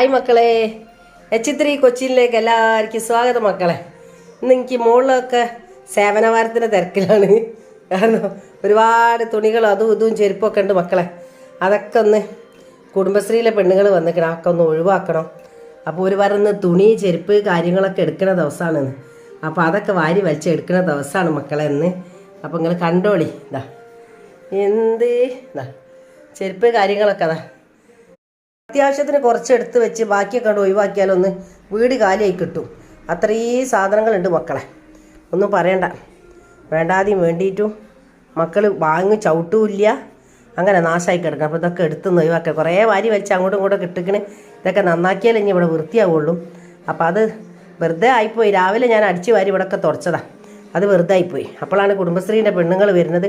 Hi മക്കളെ. H three കൊച്ചിയിലേക്ക് എല്ലാവർക്കും സ്വാഗതം മക്കളെ. ഇന്ന് എനിക്ക് മുകളിലൊക്കെ സേവനവാരത്തിന്റെ തിരക്കിലാണ്. കാരണം ഒരുപാട് തുണികളും അതും ഇതും ചെരുപ്പൊക്കെ ഉണ്ട് മക്കളെ. അതൊക്കെ ഒന്ന് കുടുംബശ്രീയിലെ പെണ്ണുങ്ങൾ വന്നിക്കണം. അതൊക്കെ ഒന്ന് ഒഴിവാക്കണം. അപ്പോൾ ഒരു പറഞ്ഞ് തുണി ചെരുപ്പ് കാര്യങ്ങളൊക്കെ എടുക്കുന്ന ദിവസമാണെന്ന് അപ്പോൾ അതൊക്കെ വാരി വലിച്ച് എടുക്കുന്ന ദിവസമാണ് മക്കളെ എന്ന് അപ്പോൾ നിങ്ങൾ കണ്ടോളി. ഇതാ എന്ത്? ഇതാ ചെരുപ്പ് കാര്യങ്ങളൊക്കെ അതാ അത്യാവശ്യത്തിന് കുറച്ച് എടുത്ത് വെച്ച് ബാക്കിയൊക്കെ കണ്ട് ഒഴിവാക്കിയാലൊന്ന് വീട് കാലിയായി കിട്ടും. അത്രയും സാധനങ്ങളുണ്ട് മക്കളെ. ഒന്നും പറയണ്ട. വേണ്ടാതെയും വേണ്ടിയിട്ടും. മക്കൾ വാങ്ങി ചവിട്ടുമില്ല അങ്ങനെ നാശമായി കിടക്കണം. അപ്പോൾ ഇതൊക്കെ എടുത്ത് ഒഴിവാക്കുക കുറേ വാരി വലിച്ച് അങ്ങോട്ടും ഇങ്ങോട്ടും കിട്ടിക്കണ് ഇതൊക്കെ നന്നാക്കിയാലേ ഇനി ഇവിടെ വൃത്തിയാവുള്ളൂ. അപ്പോൾ അത് വെറുതെ ആയിപ്പോയി. രാവിലെ ഞാൻ അടിച്ച് വാരി ഇവിടെയൊക്കെ തുടച്ചതാ. അത് വെറുതെ ആയിപ്പോയി അപ്പോഴാണ് കുടുംബശ്രീന്റെ പെണ്ണുങ്ങൾ വരുന്നത്.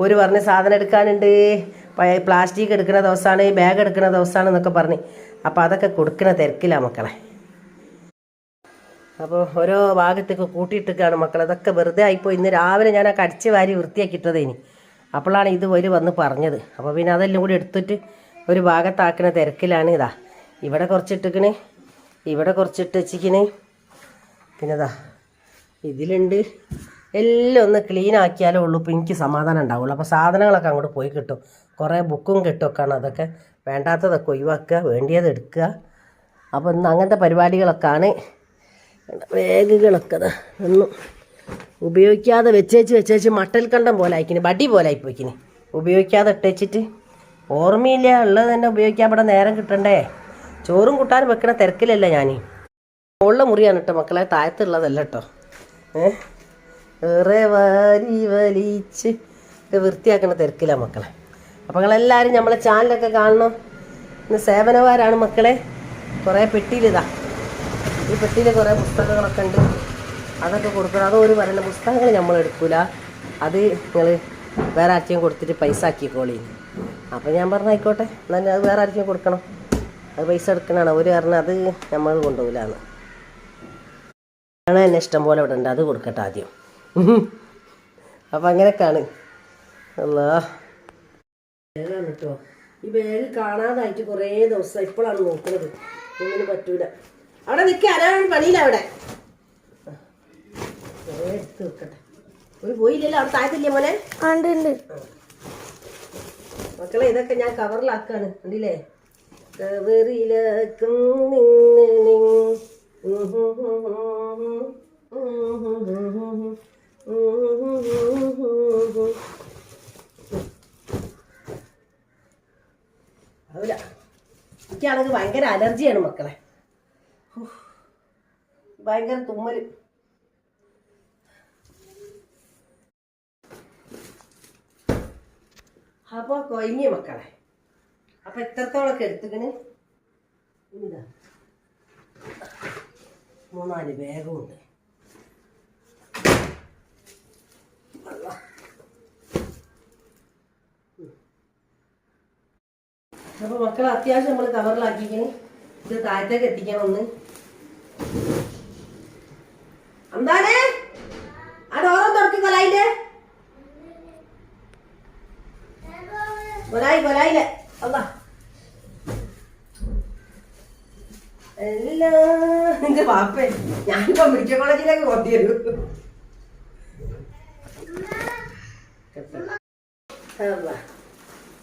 ഒരു പറഞ്ഞ് സാധനം എടുക്കാനുണ്ട്. പ്ലാസ്റ്റിക് എടുക്കുന്ന ദിവസമാണ് ഈ ബാഗ് എടുക്കുന്ന ദിവസമാണ് എന്നൊക്കെ പറഞ്ഞ്. അപ്പോൾ അതൊക്കെ കൊടുക്കുന്ന തിരക്കിലാണ് മക്കളെ. അപ്പോൾ ഓരോ ഭാഗത്തേക്ക് കൂട്ടിയിട്ടൊക്കെയാണ് മക്കൾ അതൊക്കെ വെറുതെ ആയിപ്പോയി. ഇന്ന് രാവിലെ ഞാൻ ആ കടിച്ച് വാരി വൃത്തിയാക്കിയിട്ടത് ഇനി. അപ്പോഴാണ് ഇത് ഒരു വന്ന് പറഞ്ഞത്. അപ്പോൾ പിന്നെ അതെല്ലാം കൂടി എടുത്തിട്ട് ഒരു ഭാഗത്താക്കുന്ന തിരക്കിലാണ് ഇതാ. ഇവിടെ കുറച്ചിട്ടിക്കണ് ഇവിടെ കുറച്ചിട്ട് വെച്ചിക്കണ് പിന്നെ ഇതാ ഇതിലുണ്ട്. എല്ലാം ഒന്ന് ക്ലീൻ ആക്കിയാലേ ഉള്ളൂ. ഇപ്പോൾ എനിക്ക് സമാധാനം ഉണ്ടാവുള്ളൂ. അപ്പോൾ സാധനങ്ങളൊക്കെ അങ്ങോട്ട് പോയി കിട്ടും. കുറേ ബുക്കും കിട്ടുമൊക്കെയാണ് അതൊക്കെ. വേണ്ടാത്തതൊക്കെ ഒഴിവാക്കുക വേണ്ടിയത് എടുക്കുക. അപ്പോൾ ഇന്ന് അങ്ങനത്തെ പരിപാടികളൊക്കെയാണ്. ബാഗുകളൊക്കെ ഒന്നും ഉപയോഗിക്കാതെ വെച്ചേച്ച് വെച്ചേച്ച് മട്ടൽ കണ്ടം പോലെ ആയിക്കിന് ബടി പോലെ ആയിപ്പോയിക്കിന്. ഉപയോഗിക്കാതെ ഇട്ടേച്ചിട്ട്. ഓർമ്മയില്ല ഉള്ളത് തന്നെ ഉപയോഗിക്കാൻ ഇവിടെ നേരം കിട്ടണ്ടേ? ചോറും കൂട്ടാനും വെക്കണ തിരക്കിലല്ല ഞാൻ മുകളിലെ മുറിയാണ് കേട്ടോ മക്കളെ താഴത്തുള്ളതല്ല കേട്ടോ ഏ? വേറെ വാരി വലിച്ച്. ഒക്കെ വൃത്തിയാക്കണ തിരക്കിലാണ് മക്കളെ. അപ്പോൾ നിങ്ങളെല്ലാവരും നമ്മളെ ചാനലൊക്കെ കാണണം. ഇന്ന് സേവനവാരാണ് മക്കളെ. കുറേ പെട്ടിയിലിതാ. ഈ പെട്ടിയിൽ കുറേ പുസ്തകങ്ങളൊക്കെ ഉണ്ട്. അതൊക്കെ കൊടുക്കണം. അത് ഒരു വരണ്ട പുസ്തകങ്ങൾ നമ്മൾ എടുക്കൂല. അത് നിങ്ങൾ വേറെ ആർക്കെയും കൊടുത്തിട്ട് പൈസ ആക്കിക്കോളി. അപ്പോൾ ഞാൻ പറഞ്ഞ ആയിക്കോട്ടെ. എന്നാൽ അത് വേറെ ആർക്കെയും കൊടുക്കണം. അത് പൈസ എടുക്കണതാണ് അവർ കാരണം അത് നമ്മൾ കൊണ്ടുപോകില്ലാന്ന് ആണ് എന്നെ ഇഷ്ടം പോലെ ഇവിടെ ഉണ്ട്. അത് കൊടുക്കട്ടെ ആദ്യം. അപ്പം അങ്ങനെയൊക്കെയാണ്. ബാഗാണ് കേട്ടോ ഈ ബാഗ് കാണാതായിട്ട് കുറേ ദിവസം ഇപ്പോഴാണ് നോക്കുന്നത് ഒന്നിനും പറ്റൂല. അവിടെ നിൽക്കുക ആരാണ് പണിയില്ല അവിടെ? എടുത്ത് വെക്കട്ടെ. ഒരു പോയില്ലല്ലോ അവിടെ താഴത്തില്ലേ മോനെ? ഉണ്ട് ഉണ്ട്. മക്കളെ ഇതൊക്കെ ഞാൻ കവറിലാക്കാണ്. കണ്ടില്ലേ? കവറിലാക്കും നിന്നെ നീ. ആവൂല. എനിക്കാണെങ്കിൽ ഭയങ്കര അലർജിയാണ് മക്കളെ. ഭയങ്കര തുമ്മൽ. അപ്പോൾ കൊയങ്ങിയ മക്കളെ. അപ്പൊ എത്രത്തോളൊക്കെ എടുത്തുക്കണ്? എന്താ മൂന്നാൽ ബാഗും ഉണ്ട്. അപ്പൊ മക്കളെ അത്യാവശ്യം നമ്മൾ കവറിലാക്കിക്കണി ഇത് താഴത്തേക്ക് എത്തിക്കണം ഒന്ന്. എന്താണേ ആ ഡോറും തുറക്കി കൊലായില്ലേ കൊലായി കൊലായില്ലേ അല്ല എന്റെ പാപ്പേ ഞാനിപ്പോ മെഡിക്കൽ കോളേജിലേക്ക് കൊണ്ടുവരും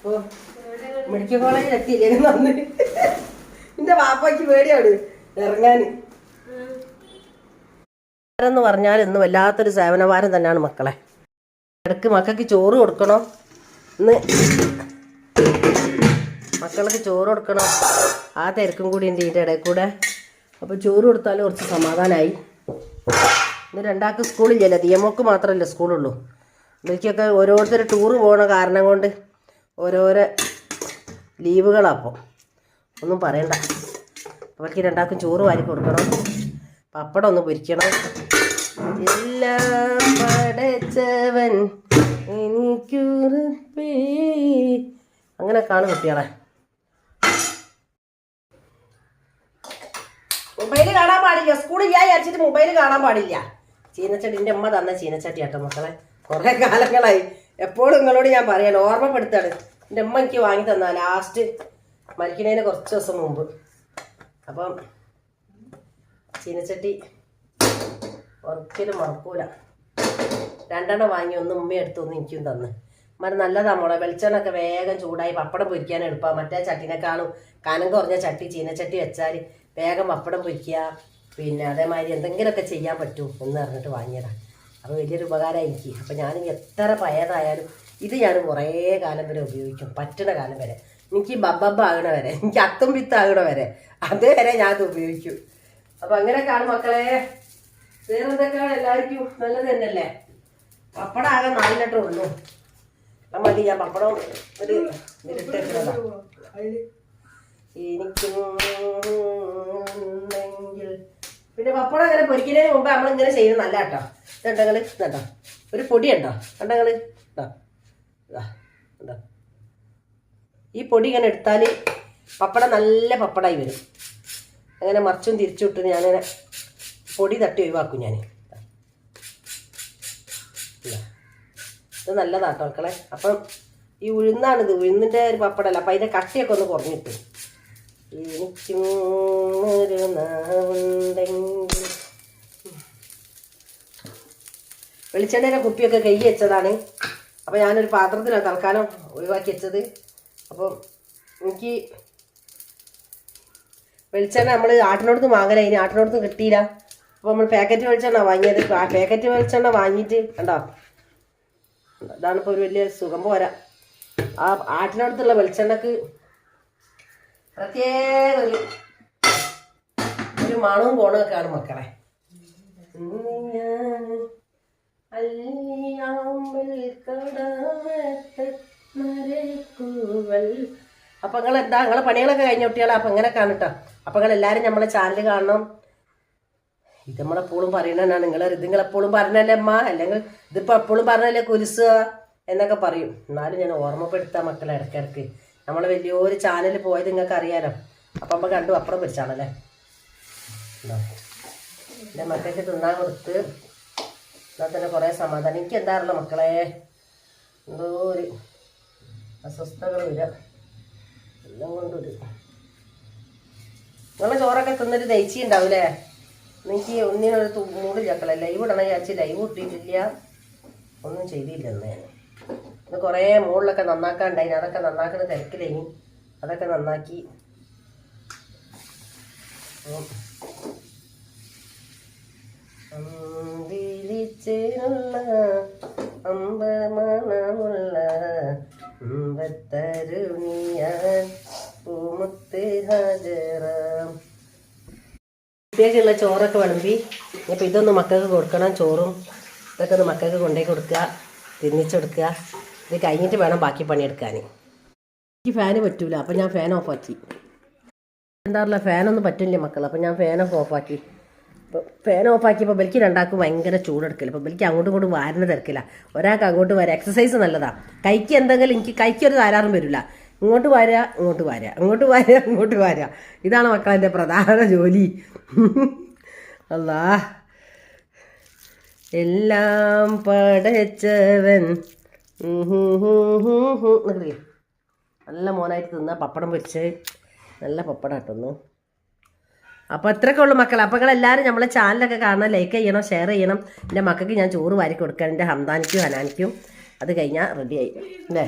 ഓ മെഡിക്കൽ കോളേജിൽ എത്തിയില്ലേ വന്ന് എന്റെ വാപ്പയ്ക്ക് പേടിയാണ് ഇറങ്ങാന്. എന്ന് പറഞ്ഞാൽ ഇന്ന് വല്ലാത്തൊരു സേവനവാരം തന്നെയാണ് മക്കളെ. ഇടയ്ക്ക് മക്കൾക്ക് ചോറ് കൊടുക്കണോ? ഇന്ന് മക്കൾക്ക് ചോറ് കൊടുക്കണോ? ആ തിരക്കും കൂടി ഉണ്ട് ഇതിന്റെ ഇടയിൽ കൂടെ? അപ്പോൾ ചോറ് കൊടുത്താൽ കുറച്ച് സമാധാനമായി ഇന്ന് രണ്ടാൾക്ക് സ്കൂളില്ലല്ലോ. ദിയമോക്ക് മാത്രമല്ല സ്കൂളുള്ളൂ. ഇവർക്കൊക്കെ ഓരോരുത്തർ ടൂറ് പോകണ കാരണം കൊണ്ട് ഓരോരോ ലീവുകളാപ്പോൾ ഒന്നും പറയണ്ട. അവർക്ക് രണ്ടാൾക്കും ചോറ് വാരി കൊടുക്കണം. പപ്പടം ഒന്ന് പൊരിക്കണം. എല്ലാം പടച്ചവൻ അങ്ങനെ കാണും കുട്ടികളെ. മൊബൈൽ കാണാൻ പാടില്ല. സ്കൂളിൽ ഞാൻ വിചാരിച്ചിട്ട് മൊബൈൽ കാണാൻ പാടില്ല. ചീനച്ചട്ടി എന്റെ അമ്മ തന്ന ചീനച്ചട്ടി ആട്ടോ മക്കളെ. കുറേ കാലങ്ങളായി. എപ്പോഴും നിങ്ങളോട് ഞാൻ പറയാൻ ഓർമ്മപ്പെടുത്താണ്. എന്റെ അമ്മ എനിക്ക് വാങ്ങി തന്ന ലാസ്റ്റ് മരിക്കുന്നതിന് കുറച്ച് ദിവസം മുമ്പ്. അപ്പം ചീനച്ചട്ടി ഒരിക്കലും മറക്കൂല. രണ്ടെണ്ണം വാങ്ങി ഒന്ന് ഉമ്മ എടുത്തു ഒന്ന് എനിക്കും തന്ന്. മരം നല്ലതാ മോളെ വെളിച്ചെണ്ണൊക്കെ വേഗം ചൂടായി പപ്പടം പൊരിക്കാൻ എളുപ്പമാണ് മറ്റേ ചട്ടിനെക്കാളും കനം കുറഞ്ഞ ചട്ടി ചീനച്ചട്ടി വെച്ചാൽ വേഗം പപ്പടം പൊരിക്കുക. പിന്നെ അതേമാതിരി എന്തെങ്കിലുമൊക്കെ ചെയ്യാൻ പറ്റൂ എന്ന് പറഞ്ഞിട്ട് വാങ്ങിയതാണ് അപ്പോൾ വലിയൊരു ഉപകാരമായി എനിക്ക് അപ്പോൾ ഞാൻ എത്ര പയതായാലും ഇത് ഞാൻ കുറേ കാലം വരെ ഉപയോഗിക്കും. പറ്റണ കാലം വരെ. എനിക്ക് ബബ്ബബ്ബ ആകണ വരെ. എനിക്ക് അത്തും വിത്ത് ആകണ വരെ. അതുവരെ ഞാൻ ഉപയോഗിച്ചു ഉപയോഗിക്കും. അപ്പം അങ്ങനെയൊക്കെയാണ് മക്കളെ. വേറെ എന്തൊക്കെയാണ് എല്ലാവർക്കും? നല്ലത് തന്നെയല്ലേ? പപ്പടം ആകെ നാല് ലിറ്റർ ഉള്ളൂ മതി ഞാൻ പപ്പടം ഒരു എനിക്കും ഉണ്ടെങ്കിൽ പിന്നെ പപ്പടം അങ്ങനെ പൊരിക്കുന്നതിന് മുമ്പ് നമ്മൾ ഇങ്ങനെ ചെയ്യുന്നത് നല്ല കേട്ടോ. ഇതുണ്ടങ്ങൾ കേട്ടോ ഒരു പൊടി ഉണ്ടോ? കണ്ടങ്ങൾ ഈ പൊടി ഇങ്ങനെ എടുത്താൽ പപ്പടം നല്ല പപ്പടമായി വരും. അങ്ങനെ മറിച്ചും തിരിച്ചു ഇട്ട് ഞാനിങ്ങനെ പൊടി തട്ടി ഒഴിവാക്കും ഞാൻ ഇത് നല്ലതാട്ടോ മക്കളെ. അപ്പം ഈ ഉഴുന്നാണിത്. ഉഴുന്നിന്റെ ഒരു പപ്പടമല്ല. അപ്പം അതിന്റെ കട്ടിയൊക്കെ ഒന്ന് കുറഞ്ഞിട്ട്. എനിക്കും ഒരു നാവുണ്ടെങ്കിൽ വെളിച്ചെണ്ണയുടെ കുപ്പിയൊക്കെ കൈ വെച്ചതാണ്. അപ്പോൾ ഞാനൊരു പാത്രത്തിലാണ് തൽക്കാലം ഒഴിവാക്കി വെച്ചത്. അപ്പോൾ എനിക്ക് വെളിച്ചെണ്ണ നമ്മൾ ആട്ടിനോടത്ത് വാങ്ങല ഇനി ആട്ടിനോടത്ത് കിട്ടിയില്ല. അപ്പോൾ നമ്മൾ പാക്കറ്റ് വെളിച്ചെണ്ണ വാങ്ങിയത്. പാക്കറ്റ് വെളിച്ചെണ്ണ വാങ്ങിയിട്ട് കണ്ടോ? ഇതാണ് ഒരു വലിയ സുഖം പോരാ. ആ ആട്ടിനടുത്തുള്ള വെളിച്ചെണ്ണക്ക് പ്രത്യേക ഒരു ഒരു മണവും കോണൊക്കെയാണ് മക്കളെ. അപ്പൊ നിങ്ങൾ എന്താ നിങ്ങളെ പണികളൊക്കെ കഴിഞ്ഞ കുട്ടികളെ? അപ്പൊ ഇങ്ങനെ കാണട്ടോ അപ്പൊ നിങ്ങൾ എല്ലാരും നമ്മളെ ചാനൽ കാണണം. ഇത് നമ്മളെപ്പോഴും പറയണതാണ് നിങ്ങൾ ഇത് നിങ്ങളെപ്പോഴും പറഞ്ഞല്ലേ അമ്മ? അല്ലെങ്കിൽ ഇതിപ്പോ എപ്പോഴും പറഞ്ഞല്ലേ കുരിസുക എന്നൊക്കെ പറയും. എന്നാലും ഞാൻ ഓർമ്മപ്പെടുത്താം മക്കളെ ഇടയ്ക്കിടയ്ക്ക്. നമ്മൾ വലിയൊരു ചാനൽ പോയത് നിങ്ങൾക്ക് അറിയാലോ അപ്പം നമ്മൾ കണ്ടു അപ്പുറം പിടിച്ചാണല്ലേ? എന്റെ മക്കൾക്ക് തിന്നാൻ കൊടുത്ത്. എന്നാൽ തന്നെ കുറേ സമാധാനം. എനിക്ക് എന്താണല്ലോ മക്കളെ. എന്തോ ഒരു അസ്വസ്ഥതകളില്ല എല്ലാം കൊണ്ടൊരു നിങ്ങളെ ചോറൊക്കെ തിന്നൊരു ദൈച്ചി ഉണ്ടാവില്ലേ എനിക്ക് ഒന്നിനൊരു മൂടില്ല മക്കളെ. ലൈവ് ഇടണം വിചാരിച്ച് ലൈവ് ഇട്ടിട്ടില്ല. ഒന്നും ചെയ്തില്ല ഞാൻ. ഇന്ന് കുറേ മുകളിലൊക്കെ നന്നാക്കാണ്ടായിന് അതൊക്കെ നന്നാക്കുന്ന തിരക്കിലേനി അതൊക്കെ നന്നാക്കി. ഹാജറാം പ്രത്യേകിച്ചുള്ള ചോറൊക്കെ വിളമ്പി. ഇപ്പം ഇതൊന്ന് മക്കൾക്ക് കൊടുക്കണം. ചോറും ഇതൊക്കെ ഒന്ന് മക്കൾക്ക് കൊണ്ടുപോയി കൊടുക്കുക. തിന്നിച്ച് കൊടുക്കുക ഇത് കഴിഞ്ഞിട്ട് വേണം ബാക്കി പണിയെടുക്കാൻ എനിക്ക് ഫാന് പറ്റൂല അപ്പം ഞാൻ ഫാൻ ഓഫാക്കി എന്താറില്ല ഫാനൊന്നും പറ്റില്ല മക്കൾ അപ്പം ഞാൻ ഫാനൊക്കെ ഓഫാക്കി അപ്പോൾ ഫാൻ ഓഫാക്കിയപ്പോൾ ബലിക്ക് രണ്ടാൾക്കും ഭയങ്കര ചൂടെടുക്കില്ല അപ്പോൾ ബലിക്ക് അങ്ങോട്ടും ഇങ്ങോട്ടും വാരണ തിരക്കില്ല ഒരാൾക്ക് അങ്ങോട്ട് വരാം എക്സസൈസ് നല്ലതാണ് കൈക്ക് എന്തെങ്കിലും എനിക്ക് കൈക്ക് ഒരു താരാറും വരില്ല. ഇങ്ങോട്ട് വാരുക ഇങ്ങോട്ട് വാരുക. അങ്ങോട്ട് വാരുക ഇങ്ങോട്ട് വാരുക. ഇതാണ് മക്കളെന്റെ പ്രധാന ജോലി. അല്ലാ എല്ലാം പടച്ചവൻ നല്ല മോനായിട്ട് തിന്ന പപ്പടം പൊരിച്ച് നല്ല പപ്പടം ഇട്ടുന്നു അപ്പോൾ ഇത്രയൊക്കെ ഉള്ളു മക്കൾ അപ്പോൾ നിങ്ങളെല്ലാവരും നമ്മളെ ചാനലൊക്കെ കാണണം ലൈക്ക് ചെയ്യണം ഷെയർ ചെയ്യണം. എന്റെ മക്കൾക്ക് ഞാൻ ചോറ് വാരി കൊടുക്കാൻ എന്റെ ഹംദാനിക്കും ഹനാനിക്കും. അത് കഴിഞ്ഞാൽ റെഡിയായി അല്ലേ?